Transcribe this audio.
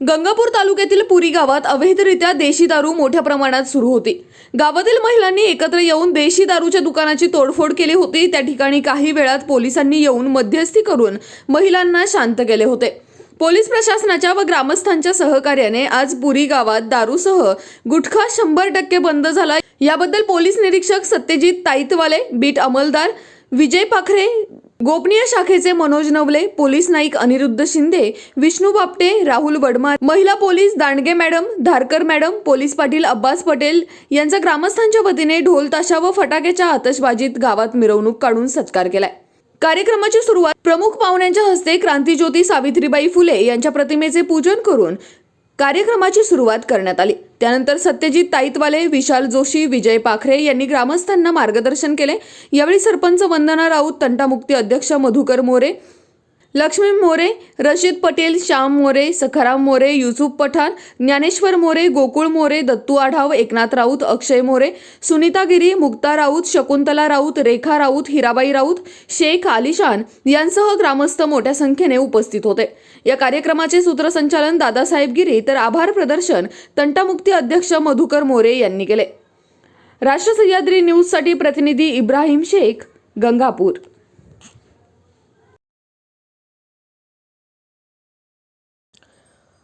गंगापूर तालुक्यातील पुरी गावात अवैधरित्या देशी दारू मोठ्या प्रमाणात सुरू होती. गावातील महिलांनी एकत्र येऊन देशी दारूच्या दुकानाची तोडफोड केली होती. त्या ठिकाणी काही वेळात पोलिसांनी येऊन मध्यस्थी करून महिलांना शांत केले होते. पोलीस प्रशासनाच्या व ग्रामस्थांच्या सहकार्याने आज पुरी गावात दारूसह गुटखा शंभर टक्के बंद झाला. याबद्दल पोलीस निरीक्षक सत्यजित ताईतवाले बीट अंमलदार विजय पाखरे गोपनीय शाखेचे मनोज नवले पोलीस नाईक अनिरुद्ध शिंदे विष्णू बापटे राहुल वडमार महिला police Dandge madam Dharkar madam police Patil Abbas Patel यांचा ग्रामस्थांच्या वतीने ढोल ताशा व फटाक्याच्या आतषबाजीत गावात मिरवणूक काढून सत्कार केलाय. कार्यक्रमाची सुरुवात प्रमुख पाहुण्यांच्या हस्ते क्रांतीज्योती सावित्रीबाई फुले यांच्या प्रतिमेचे पूजन करून कार्यक्रमाची सुरुवात करण्यात आली. त्यानंतर सत्यजित ताईतवाले विशाल जोशी विजय पाखरे यांनी ग्रामस्थांना मार्गदर्शन केले. यावेळी सरपंच वंदना राऊत तंटामुक्ती अध्यक्ष मधुकर मोरे लक्ष्मी मोरे रशीद पटेल श्याम मोरे सखाराम मोरे युसुफ पठाण ज्ञानेश्वर मोरे गोकुळ मोरे दत्तू आढाव एकनाथ राऊत अक्षय मोरे सुनीता गिरी मुक्ता राऊत शकुंतला राऊत रेखा राऊत हिराबाई राऊत शेख आलिशान यांसह ग्रामस्थ मोठ्या संख्येने उपस्थित होते. या कार्यक्रमाचे सूत्रसंचालन दादासाहेब गिरी तर आभार प्रदर्शन तंटामुक्ती अध्यक्ष मधुकर मोरे यांनी केले. राष्ट्र सह्याद्री न्यूजसाठी प्रतिनिधी इब्राहिम शेख गंगापूर.